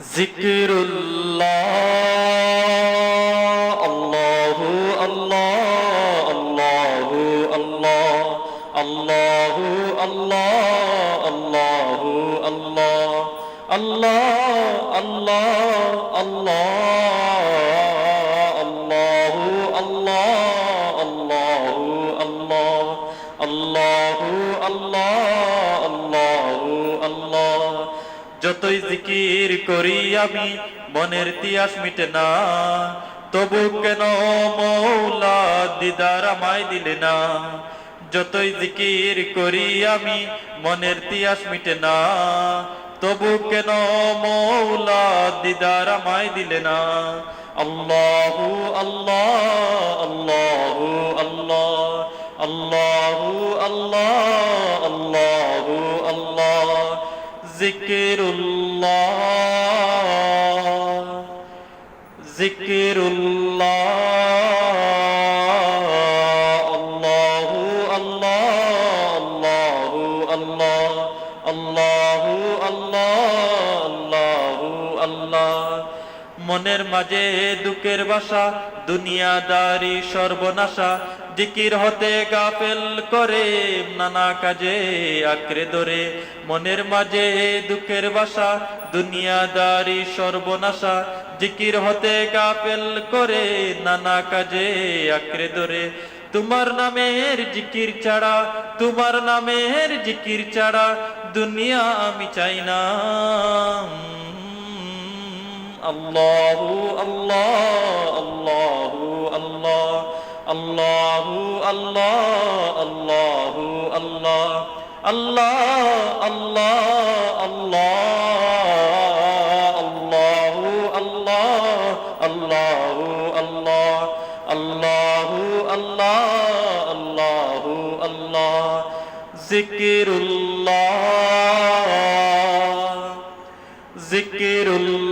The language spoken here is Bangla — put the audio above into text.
জিকিরুল্লাহ আল্লাহু আল্লাহ আল্লাহু আল্লাহ আল্লাহু আল্লাহ আল্লাহু আল্লাহ আল্লাহ আল্লাহ আল্লাহ আল্লাহু আল্লাহ আল্লাহু আল্লাহ আল্লাহু আল্লাহ যতই জিকির করি আমি, মনের তিয়াস মিটে না। তবু কেন মৌলা দিদার আমায় দিলে না? যতই জিকির করি আমি, মনের তিয়াস মিটে না। তবু কেন মৌলা দিদার আমায় দিলে না? আল্লাহু আল্লাহ আল্লাহু আল্লাহ আল্লাহু আল্লাহ আল্লাহু আল্লাহ। জিকিরুল্লাহ জিকিরুল্লাহ মনের মাঝে দুঃখের বাসা দুনিয়াদারি সর্বনাশা জিকির হতে গাফেল করে নানা কাজে আঁকড়ে ধরে। মনের মাঝে দুঃখের বাসা, দুনিয়াদারি সর্বনাশা। জিকির হতে গাফেল করে নানা কাজে আঁকড়ে ধরে। তোমার নামের জিকির ছাড়া, তোমার নামের জিকির ছাড়া দুনিয়া আমি চাই না। আল্লাহু আল্লাহ আল্লাহু আল্লাহ। আল্লাহু আল্লাহ আল্লাহু, আল্লাহ আল্লাহ আল্লাহ আল্লাহ, আল্লাহু আল্লাহ আল্লাহু আল্লাহ আল্লাহু আল্লাহ আল্লাহু আল্লাহ, জিকিরুল্লাহ জিকিরুল্লাহ।